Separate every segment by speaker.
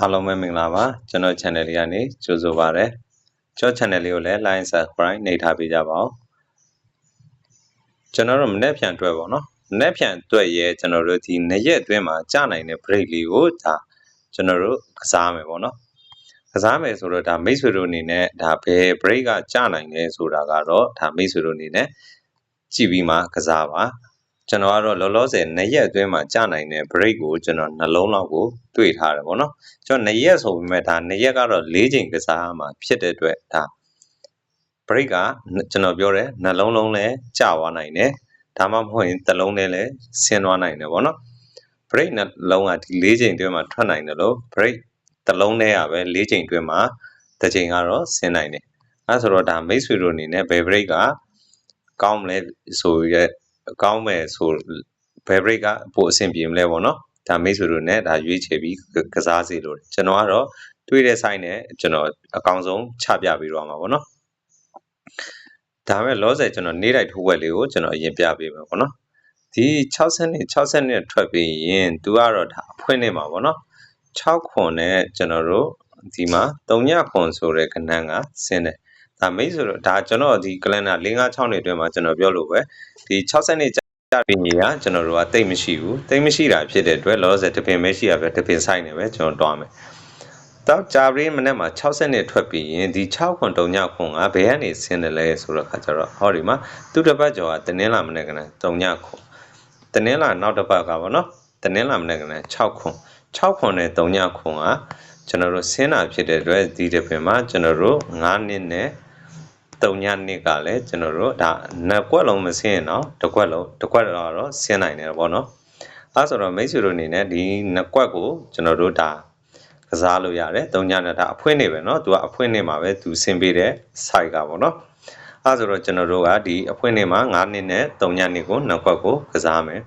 Speaker 1: အားလုံးပဲမင်္ဂလာပါကျွန်တော် channel လေးကနေကြိုဆိုပါရစေကျွန်တော် channel လေးကိုလည်း like subscribe နှိပ်ထားပေးကြပါဦးကျွန်တော်တို့မနေ့ပြန်တွေ့ပါတော့မနေ့ပြန်တွေ့ရဲကျွန်တော်တို့ဒီနေ့ရက်အတွင်းမှာကြာနိုင်တဲ့ break လေးကိုဒါကျွန်တော်တို့ကစားမယ်ပေါ့နော်ကစားမယ်ဆိုတော့ဒါမိတ်ဆွေတို့အနေနဲ့ဒါဘယ် break ကကြာနိုင်လဲဆိုတာကတော့ဒါမိတ်ဆွေတို့အနေနဲ့ကြည့်ပြီးမှကစားပါ ကျွန်တော်ကတော့လောလောဆယ်နှစ်ရက်အတွင်းမှာကြာနိုင်တဲ့ break ကိုကျွန်တော်နှလုံးလောက်ကိုတွေ့ထားတယ်ပေါ့နော်ကျွန်တော်နှစ်ရက်ဆိုပေမဲ့ဒါနှစ်ရက်ကတော့၄ချိန်ကစားမှာဖြစ်တဲ့အတွက်ဒါ break ကကျွန်တော်ပြောတယ်နှလုံးလုံးလည်းကြာသွားနိုင်တယ်ဒါမှမဟုတ်ရင်တစ်လုံးနဲ့လည်းဆင်းသွားနိုင်တယ်ပေါ့နော် break နှလုံးကဒီ၄ချိန်အတွင်းမှာထွက်နိုင်တယ်လို့ break တစ်လုံးနဲ့ရပဲ၄ချိန်အတွင်းမှာတစ်ချိန်ကတော့ဆင်းနိုင်တယ်အဲဆိုတော့ဒါမိတ်ဆွေတို့အနေနဲ့ဘယ် break ကကောင်းမလဲဆိုရဲ ကောင်းမယ်ဆိုဘယ် break ကပိုအဆင်ပြေမလဲပေါ့နော်ဒါမိတ်ဆွေတို့နဲ့ဒါရွေးချယ်ပြီးကစားစီလို့ကျွန်တော်ကတော့တွေးတဲ့ site နဲ့ကျွန်တော်အကောင်းဆုံးချပြပေးတော့မှာပေါ့နော်ဒါမဲ့လောဆယ်ကျွန်တော်နေ့တိုင်းထိုးဝက်လေးကိုကျွန်တော်အရင်ပြပေးမယ်ပေါ့နော်ဒီ60နှစ်60နှစ်ထွက်ပြီးရင်သူကတော့ဒါအဖွင့်နေမှာပေါ့နော်6ခွန်နဲ့ကျွန်တော်တို့ဒီမှာ3ညခွန်ဆိုတဲ့ကဏ္ဍကဆင်းတယ် ဒါမိတ်ဆိုတော့ဒါကျွန်တော်ဒီကလန်နာ5 6 6နှစ်အတွင်းမှာကျွန်တော်ပြောလို့ပဲဒီ60နှစ်ကြပြီးညီကကျွန်တော်တို့ကတိတ်မရှိဘူးတိတ်မရှိတာဖြစ်တဲ့အတွက်လောဆယ်တပင်ပဲရှိရပဲတပင်ဆိုင်နေပဲကျွန်တော်တွားမယ်တော့ဂျာဘရီမနေ့မှာ60နှစ်ထွက်ပြီးရင်ဒီ6ခွန်3ညခွန်ကဘယ်ကနေဆင်းတယ်လဲဆိုတော့ခါကျတော့ဟောဒီမှာသူတစ်ပတ်ကျော်ကတနင်္လာမနေ့ကလည်း3ညခွန်တနင်္လာနောက်တစ်ပတ်ကပေါ့နော်တနင်္လာမနေ့ကလည်း6ခွန်6ခွန်နဲ့3ညခွန်ကကျွန်တော်တို့ဆင်းတာဖြစ်တဲ့အတွက်ဒီတစ်ပင်မှာကျွန်တော်တို့9နှစ်နဲ့ တုံညနှစ်ကလည်းကျွန်တော်တို့ဒါနှစ်ကွက်လုံးမဆင်းရင်တော့တစ်ကွက်လုံးတစ်ကွက်တော့တော့ဆင်းနိုင်တယ်ပေါ့နော်အဲဆိုတော့မိတ်ဆွေတို့အနေနဲ့ဒီနှစ်ကွက်ကိုကျွန်တော်တို့ဒါကစားလို့ရတယ်တုံညနှစ်ဒါအဖွင့်နေပဲနော်သူကအဖွင့်နေမှာပဲသူဆင်းပေးတဲ့ site ကပေါ့နော်အဲဆိုတော့ကျွန်တော်တို့ကဒီအဖွင့်နေမှာ9နှစ်နဲ့တုံညနှစ်ကိုနှစ်ကွက်ကိုကစားမယ်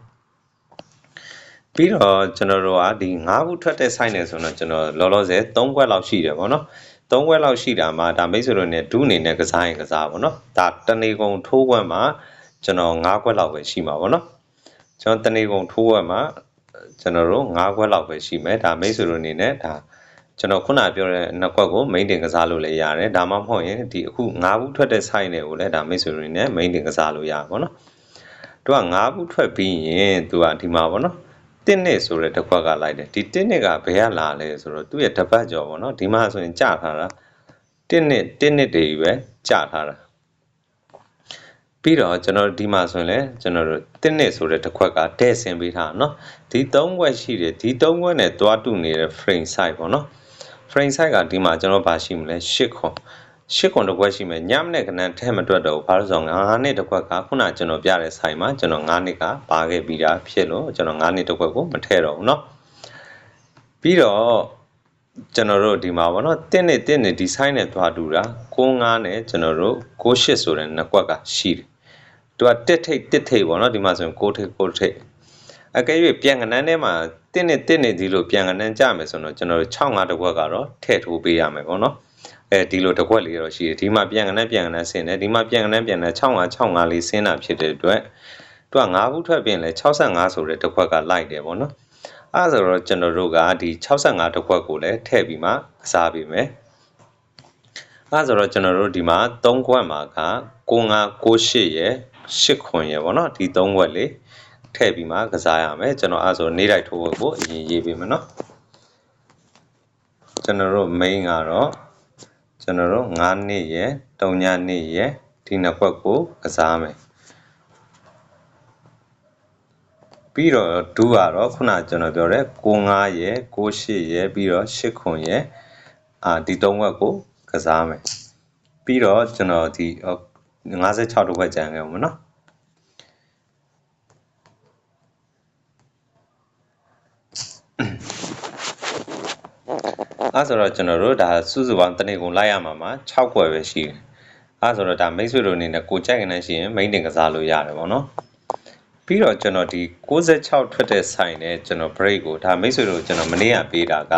Speaker 1: ပြီးတော့ကျွန်တော်တို့ကဒီ၅ခုထွက်တဲ့ site နဲ့ဆိုတော့ကျွန်တော်လောလောဆယ်၃ကွက်လောက်ရှိတယ်ပေါ့နော် 3ခွက်လောက်ရှိတာမှာဒါမိတ်ဆွေတို့နဲ့ဒူးအနေနဲ့ကစားရင်ကစားပါတော့ဒါတနေကုန်ထိုးခွက်မှာကျွန်တော်9ခွက်လောက်ပဲရှိမှာပေါ့နော်ကျွန်တော်တနေကုန်ထိုးခွက်မှာကျွန်တော်တို့9ခွက်လောက်ပဲရှိမယ်ဒါမိတ်ဆွေတို့အနေနဲ့ဒါကျွန်တော်ခုနပြောတဲ့နှစ်ခွက်ကို main တင်ကစားလို့လည်းရတယ်ဒါမှမဟုတ်ရင်ဒီအခု9ဘူးထွက်တဲ့ site တွေကိုလည်းဒါမိတ်ဆွေတို့နဲ့ main တင်ကစားလို့ရပါဘောနော်သူက9ဘူးထွက်ပြီးရင်သူကဒီမှာပေါ့နော် တစ်နှစ်ဆိုတဲ့တစ်ခွက်ကလိုက်တယ်ဒီတစ်နှစ်ကဘယ်ကလာလဲဆိုတော့သူ့ရဲ့တပတ်ကျော်ပေါ့နော်ဒီမှာဆိုရင်ကြာထားတာတစ်နှစ်တစ်နှစ်တည်းပဲကြာထားတာပြီးတော့ကျွန်တော်ဒီမှာဆိုရင်လည်းကျွန်တော်တို့တစ်နှစ်ဆိုတဲ့တစ်ခွက်ကတဲ့ဆင်ပေးထားเนาะဒီ၃ခွက်ရှိတယ်ဒီ၃ခွက်နဲ့တွားတူနေတဲ့ frame size ပေါ့เนาะ frame size ကဒီမှာကျွန်တော်ဗာရှိမလဲ၈ခွန် ရှစ်ခွန်တစ်ခွက်ရှိမယ်ညမနဲ့ကနန်းထဲမတွက်တော့ဘူးဘာလို့ဆိုတော့9နှစ်တစ်ခွက်ကခုနကျွန်တော်ပြတဲ့ဆိုင်မှာကျွန်တော်9နှစ်ကပါခဲ့ပြီးတာဖြစ်လို့ကျွန်တော်9နှစ်တစ်ခွက်ကိုမထည့်တော့ဘူးเนาะပြီးတော့ကျွန်တော်တို့ဒီမှာဗောနော်တင်းနဲ့တင်းနဲ့ဒီဆိုင်နဲ့သွားတူတာ65နဲ့ကျွန်တော်တို့68ဆိုတဲ့နှစ်ကွက်ကရှိတယ်သူကတစ်ထိတ်တစ်ထိတ်ဗောနော်ဒီမှာဆိုရင်6ထိတ်6ထိတ်အကယ်၍ပြန်ကနန်းထဲမှာတင်းနဲ့တင်းနဲ့ဒီလိုပြန်ကနန်းကြမယ်ဆိုတော့ကျွန်တော်တို့65တစ်ခွက်ကတော့ထည့်ထိုးပေးရမယ်ဗောနော် အဲဒီလိုတစ်ခွက်လေးတော့ရှိတယ်ဒီမှာပြန်ကနန်းပြန်ကနန်းဆင်းတယ်ဒီမှာပြန်ကနန်းပြန်ကနန်း65 65လေးဆင်းတာဖြစ်တဲ့အတွက်သူက9ခုထွက်ပြင်လဲ65ဆိုတဲ့တစ်ခွက်ကလိုက်တယ်ဗောနော်အဲဆိုတော့ကျွန်တော်တို့ကဒီ65တစ်ခွက်ကိုလည်းထည့်ပြီးမှကစားပေးမယ်အဲဆိုတော့ကျွန်တော်တို့ဒီမှာ3ခွက်မှာက9568ရယ်8ခွန်ရယ်ပေါ့နော်ဒီ3ခွက်လေးထည့်ပြီးမှကစားရမယ်ကျွန်တော်အဲဆိုနေ့တိုင်းထိုးဖို့အရင်ရေးပေးမယ်နော်ကျွန်တော်တို့ main ကတော့ ကျွန်တော်တို့9နှစ်ရယ်3ညနှစ်ရယ်ဒီနှစ်ခွက်ကိုကစားမယ်ပြီးတော့ဒူးကတော့ခုနကျွန်တော်ပြောတဲ့65ရယ်68ရယ်ပြီးတော့8ခွန်ရယ်အာဒီ၃ဝက်ကိုကစားမယ်ပြီးတော့ကျွန်တော်ဒီ56တစ်ခွက်ကြံခဲ့မှာနော် အဲဆိုတော့ကျွန်တော်တို့ဒါစုစုပေါင်းတနေ့ကုန်လိုက်ရမှာမှာ6ခွက်ပဲရှိတယ်အဲဆိုတော့ဒါမိတ်ဆွေတို့အနေနဲ့ကိုကြိုက်ကနေရှိရင် main တင်ကစားလို့ရတယ်ပေါ့နော်ပြီးတော့ကျွန်တော်ဒီ66ထွက်တဲ့ဆိုင်နဲ့ကျွန်တော် break ကိုဒါမိတ်ဆွေတို့ကျွန်တော်မနေ့ကပေးတာက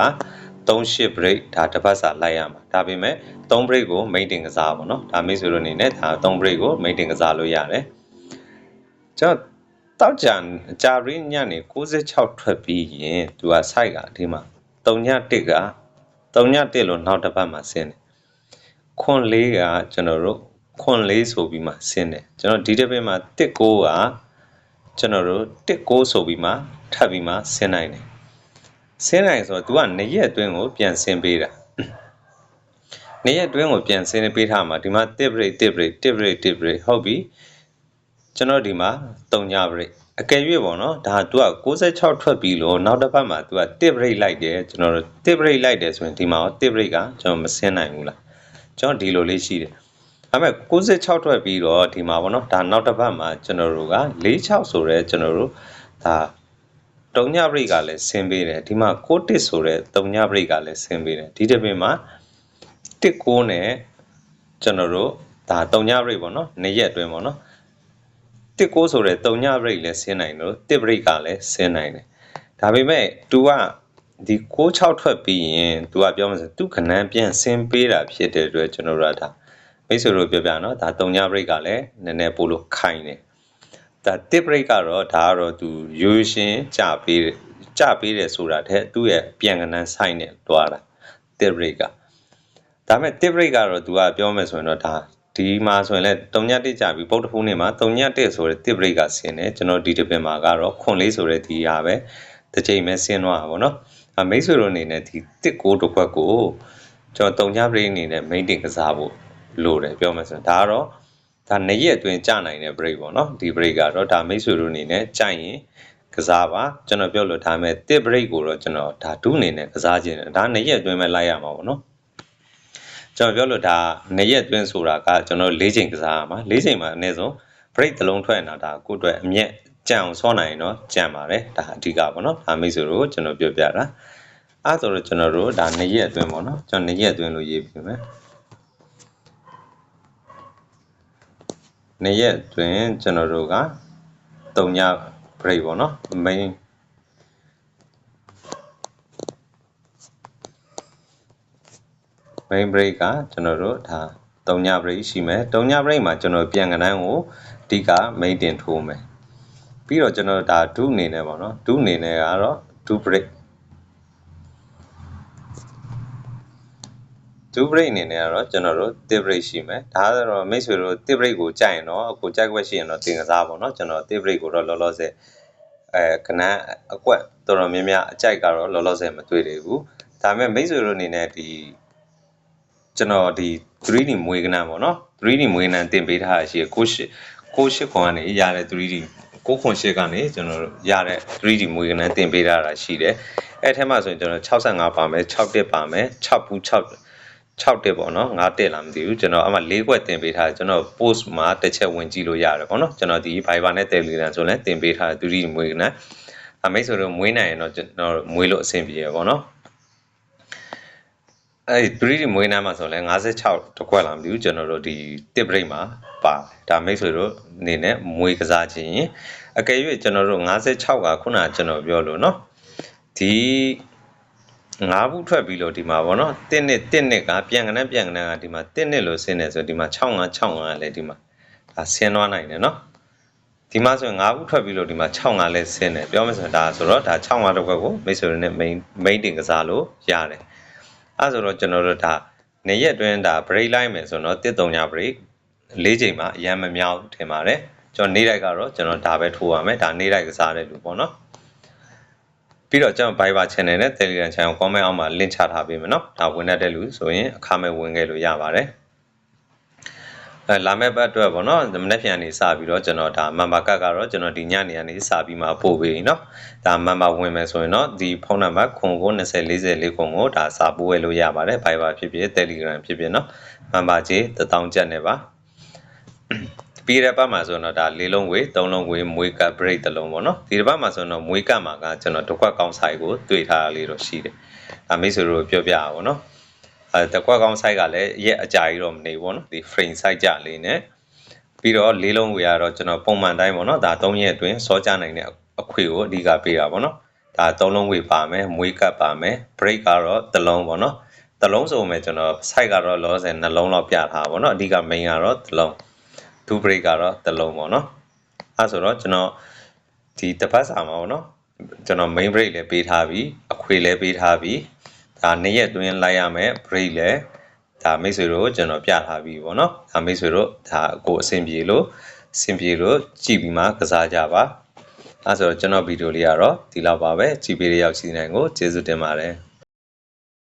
Speaker 1: 38 break ဒါတစ်ပတ်စာလိုက်ရမှာဒါပေမဲ့3 break ကို maintain ကစားပါတော့ဒါမိတ်ဆွေတို့အနေနဲ့ဒါ3 break ကို maintain ကစားလို့ရတယ်ကျွန်တော်တောက်ကြံကြာရင်းညနေ66ထွက်ပြီးရင်သူက site ကဒီမှာ3ည1က 3ည1လို့နောက်တစ်ပတ်မှာဆင်းတယ်ခွန်လေးကကျွန်တော်တို့ခွန်လေးဆိုပြီးမှဆင်းတယ်ကျွန်တော်ဒီတစ်ပတ်မှာ1ကိုကကျွန်တော်တို့1ကိုဆိုပြီးမှထပ်ပြီးမှဆင်းနိုင်တယ်ဆင်းနိုင်ဆိုတော့ तू က2ရက်အတွင်းကိုပြန်ဆင်းပေးတာနေ့ရက်တွင်းကိုပြန်ဆင်းပေးထားမှာဒီမှာတစ်ပရိတ်တစ်ပရိတ်တစ်ပရိတ်တစ်ပရိတ်ဟုတ်ပြီကျွန်တော်ဒီမှာ3ညပရိတ် အကယ်၍ပေါ့နော်ဒါ तू က66ထွက်ပြီးလို့နောက်တစ်ပတ်မှာ तू ကတစ်ပရိတ်လိုက်တယ်ကျွန်တော်တို့တစ်ပရိတ်လိုက်တယ်ဆိုရင်ဒီမှာရောတစ်ပရိတ်ကကျွန်တော်မဆင်းနိုင်ဘူးလားကျွန်တော်ဒီလိုလေးရှိတယ်ဒါပေမဲ့66ထွက်ပြီးတော့ဒီမှာပေါ့နော်ဒါနောက်တစ်ပတ်မှာကျွန်တော်တို့က46ဆိုရဲကျွန်တော်တို့ဒါတုံညပရိတ်ကလည်းဆင်းပေးတယ်ဒီမှာ61ဆိုရဲတုံညပရိတ်ကလည်းဆင်းပေးတယ်ဒီတစ်ပင်မှာတစ်ကိုးနဲ့ကျွန်တော်တို့ဒါတုံညပရိတ်ပေါ့နော်နေ့ရက်အတွင်းပေါ့နော် တစ်ကိုးဆိုရဲတုံညပရိတ်လည်းဆင်းနိုင်လို့တစ်ပရိတ်ကလည်းဆင်းနိုင်တယ်ဒါပေမဲ့ तू ကဒီ66ထွက်ပြီးရင် तू ကပြောမှဆိုသူခဏန်းပြန်ဆင်းပေးတာဖြစ်တဲ့အတွက်ကျွန်တော်တို့ကဒါမိတ်ဆွေတို့ပြောပြနော်ဒါတုံညပရိတ်ကလည်းနည်းနည်းပို့လို့ခိုင်တယ်ဒါတစ်ပရိတ်ကတော့ဒါကတော့ तू ရိုးရှင်းကြပေးတယ်ကြပေးတယ်ဆိုတာတဲ့သူ့ရဲ့ပြန်ကနန်းဆိုင်နဲ့တွားတာတစ်ပရိတ်က ဒါပေမဲ့ tip rate ကတော့ तू ကပြောမယ်ဆိုရင်တော့ဒါ ဒီမှာဆိုရင်လည်း3ည1ကြာပြီပုတ်တဖူးနေမှာ3ည1ဆိုတဲ့ tip rate ကဆင်းတယ်ကျွန်တော်ဒီတစ်ပင်မှာကတော့ခွန်လေးဆိုတဲ့ဒီဟာပဲတစ်ချိန်ပဲဆင်းသွားတာပေါ့နော်အမိတ်ဆွေတို့အနေနဲ့ဒီတစ်ကိုတစ်ခွက်ကိုကျွန်တော်3ည break အနေနဲ့ maintain ကစားဖို့လိုတယ်ပြောမယ်ဆိုရင်ဒါကတော့ဒါနှစ်ရက်အတွင်းကြာနိုင်တဲ့ break ပေါ့နော်ဒီ break ကတော့ဒါမိတ်ဆွေတို့အနေနဲ့ကြာရင်ကစားပါကျွန်တော်ပြောလို့ဒါမဲ့တစ် break ကိုတော့ကျွန်တော်ဒါဒုအနေနဲ့ကစားခြင်းတယ်ဒါနှစ်ရက်အတွင်းပဲလိုက်ရမှာပေါ့နော် ကျွန်တော်ပြောလို့ဒါနှစ်ရက်အတွင်းဆိုတာကကျွန်တော်၄ချိန်ကစားရမှာ၄ချိန်မှာအနည်းဆုံး break တစ်လုံးထွက်နေတာဒါကိုယ့်အတွက်အမြက်ကြံအောင်ဆောနိုင်ရင်တော့ကြံပါတယ်ဒါအဓိကပေါ့နော်ဒါမိတ်ဆွေတို့ကျွန်တော်ပြောပြတာအဲဆိုတော့ကျွန်တော်တို့ဒါနှစ်ရက်အတွင်းပေါ့နော်ကျွန်တော်နှစ်ရက်အတွင်းလို့ရေးပြမယ်နှစ်ရက်အတွင်းကျွန်တော်တို့က3ည break ပေါ့နော် main main break ကကျွန်တော်တို့ဒါ3ည break ရှိမယ်3ည break မှာကျွန်တော်ပြန်ကနန်းကိုအဓိက main တင်ထိုးမယ်ပြီးတော့ကျွန်တော်ဒါဒုအနေနဲ့ပေါ့နော်ဒုအနေနဲ့ကတော့ဒု break ဒု break အနေနဲ့ကတော့ကျွန်တော်တို့တစ် break ရှိမယ်ဒါကတော့မိတ်ဆွေတို့တစ် break ကိုကြိုက်ရင်တော့ကိုကြိုက်ွက်ရှိရင်တော့တင်ကစားပေါ့နော်ကျွန်တော်တစ် break ကိုတော့လောလောဆယ်အဲကနန်းအကွက်တော်တော်များများအကြိုက်ကတော့လောလောဆယ်မတွေ့သေးဘူးဒါပေမဲ့မိတ်ဆွေတို့အနေနဲ့ဒီ ကျွန်တော်ဒီ 3D မွေးကနန်းပေါ့နော် 3D မွေးကနန်းတင်ပေးထားရရှိကိုရှိကိုရှိခွန်ကနေရတဲ့ 3D ကိုခွန်ရှိကနေကျွန်တော်တို့ရတဲ့ 3D မွေးကနန်းတင်ပေးထားတာရှိတယ်အဲ့ထဲမှာဆိုရင်ကျွန်တော်65ပါမယ်6တက်ပါမယ်6ပူ6 6တက်ပေါ့နော်9တက်လားမသိဘူးကျွန်တော်အမှ၄ခွက်တင်ပေးထားတယ်ကျွန်တော် post မှာတစ်ချက်ဝင်ကြည့်လို့ရတယ်ပေါ့နော်ကျွန်တော်ဒီ Viber နဲ့ Telegram ဆိုလည်းတင်ပေးထားတယ် 3D မွေးကနန်းအမိတ်ဆိုတော့မွေးနိုင်ရင်တော့ကျွန်တော်မွေးလို့အဆင်ပြေရပေါ့နော် အဲ့ဒီ3 မွေးနှမ်းမှာဆိုလဲ56တခွက်လာမသိဘူးကျွန်တော်တို့ဒီတစ်ဘရိတ်မှာပါဒါမိတ်ဆွေတို့အနေနဲ့မွေးကစားခြင်းရင်အကယ်၍ကျွန်တော်တို့56ကခုနကကျွန်တော်ပြောလို့เนาะဒီငါးဘူးထွက်ပြီးလို့ဒီမှာဗောနော်တစ်နှစ်တစ်နှစ်ကပြန်ကနန်းပြန်ကနန်းကဒီမှာတစ်နှစ်လို့ဆင်းနေဆိုဒီမှာ65 65လည်းဒီမှာဒါဆင်းသွားနိုင်တယ်เนาะဒီမှာဆိုရင်၅ဘူးထွက်ပြီးလို့ဒီမှာ65လဲဆင်းတယ်ပြောမယ်ဆိုရင်ဒါဆိုတော့ဒါ65တော့ကိုမိတ်ဆွေတွေနဲ့ main main တင်ကစားလို့ရတယ် အဲဆိုတော့ကျွန်တော်တို့ဒါနေရက်အတွင်းဒါ break လိုက်မယ်ဆိုတော့တစ်တုံညာ break ၄ချိန်မှာအရင်မမြောက်ထင်ပါတယ်ကျွန်တော်နေတိုက်ကတော့ကျွန်တော်ဒါပဲထိုးရမယ်ဒါနေတိုက်ကစားတဲ့လူပေါ့နော်ပြီးတော့ကျွန်တော် Viber channel နဲ့ Telegram channel comment အောက်မှာ link ချထားပေးမယ်နော်ဒါဝင်တတ်တဲ့လူဆိုရင်အခမဲ့ဝင်ခဲ့လို့ရပါတယ်အဲ လာမယ့်ဘက်အတွက်ပေါ့နော်မနေ့ပြန်နေစပြီးတော့ကျွန်တော်ဒါမမ်ဘာကတ်ကတော့ကျွန်တော်ဒီညနေကနေစပြီးမှပို့ပေးနော်ဒါမမ်ဘာဝင်မယ်ဆိုရင်တော့ဒီဖုန်းနံပါတ်092040ကိုကိုဒါစာပို့ရလို့ရပါတယ် Viber ဖြစ်ဖြစ် Telegram ဖြစ်ဖြစ်နော်မမ်ဘာကြီး1000ကျပ်နဲ့ပါပြီးတဲ့ဘက်မှာဆိုတော့ဒါလေးလုံးဝေးသုံးလုံးဝေးမွေးကပ် break တစ်လုံးပေါ့နော်ဒီတစ်ပတ်မှာဆိုတော့မွေးကပ်မှာကကျွန်တော်တစ်ခွက်ကောင်းစာရီကိုတွေ့ထားတာလေးတော့ရှိတယ်ဒါမိတ်ဆွေတို့ပြောပြတာပေါ့နော် အဲတစ်ခွက်ကောင်းဆိုင်ကလည်းရက်အကြာကြီးတော့မနေဘူးပေါ့နော်ဒီ frame size ကြလေးနဲ့ပြီးတော့လေးလုံးဝေးကတော့ကျွန်တော်ပုံမှန်တိုင်းပေါ့နော်ဒါ3ရက်အတွင်းစောကြနိုင်တဲ့အခွေကိုအဓိကပေးတာပေါ့နော်ဒါ3လုံးဝေးပါမယ်မွေးကပ်ပါမယ် break ကတော့တစ်လုံးပေါ့နော်တစ်လုံးဆိုမယ်ကျွန်တော် site ကတော့လောဆယ်နှလုံးလောက်ပြထားပါပေါ့နော်အဓိက main ကတော့တစ်လုံး2 break ကတော့တစ်လုံးပေါ့နော်အဲဆိုတော့ကျွန်တော်ဒီတစ်ပတ်စာမှာပေါ့နော်ကျွန်တော် main break လည်းပေးထားပြီးအခွေလည်းပေးထားပြီး ဒါနေ့ရက်တွင်းလိုက်ရမယ် break လဲဒါမိတ်ဆွေတို့ကျွန်တော်ပြထားပြီပေါ့နော်ဒါမိတ်ဆွေတို့ဒါကိုအဆင်ပြေလို့အဆင်ပြေလို့ကြည့်ပြီးမှကစားကြပါအဲဆိုတော့ကျွန်တော်ဗီဒီယိုလေးကတော့ဒီလောက်ပါပဲကြည့်ပေးတဲ့ရောက်စီနိုင်ကိုကျေးဇူးတင်ပါတယ်